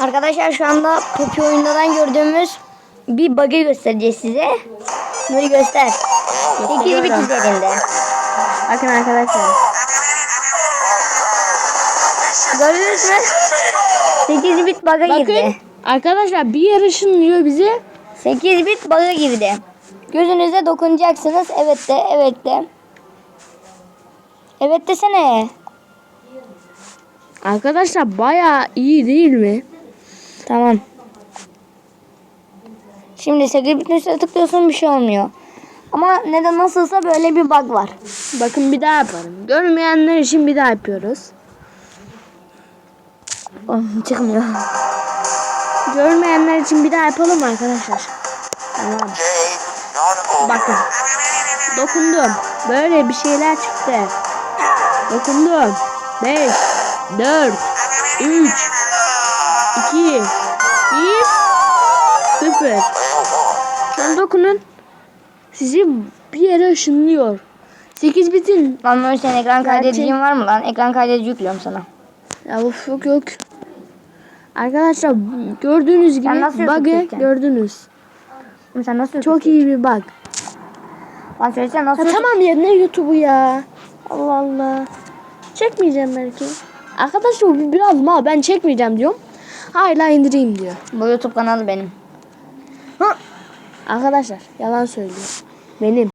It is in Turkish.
Arkadaşlar şu anda Poppy oyundan gördüğümüz bir bug'ı göstereceğiz size. Nuri göster. 8 bit üzerinde. Bakın arkadaşlar. Gördünüz mü? 8 bit bug'a Bakın girdi. arkadaşlar bir yer ışınlıyor bizi. 8 bit bug'a girdi. Gözünüze dokunacaksınız. Evet de, evet de. Evet desene. Arkadaşlar bayağı iyi değil mi? Tamam. Şimdi 8 bitin üstüne tıklıyorsun bir şey olmuyor. Ama neden nasılsa böyle bir bug var. Bakın bir daha yaparım. Görmeyenler için bir daha yapıyoruz. Oh, çıkmıyor. Görmeyenler için bir daha yapalım arkadaşlar. Tamam. Bakın. Dokundum. Böyle bir şeyler çıktı. Dokundum. 5 4 3 2 1 0 Şu an dokunun. Sizi bir yere ışınlıyor. 8 bitin. Lan Nuri senin ekran kaydedicin var mı lan? Ekran kaydedici yüklüyorum sana. Ya of yok yok. Arkadaşlar gördüğünüz gibi Sen bug'ı gördünüz. Sen nasıl Çok iyi bir bug. Lan söylesene nasıl Ya tamam ya ne YouTube'u ya. Allah Allah. Çekmeyeceğim belki. Arkadaşlar bu biraz mal ben çekmeyeceğim diyorum. Hala indireyim diyor. Bu YouTube kanalı benim. Arkadaşlar yalan söylüyor. Benim.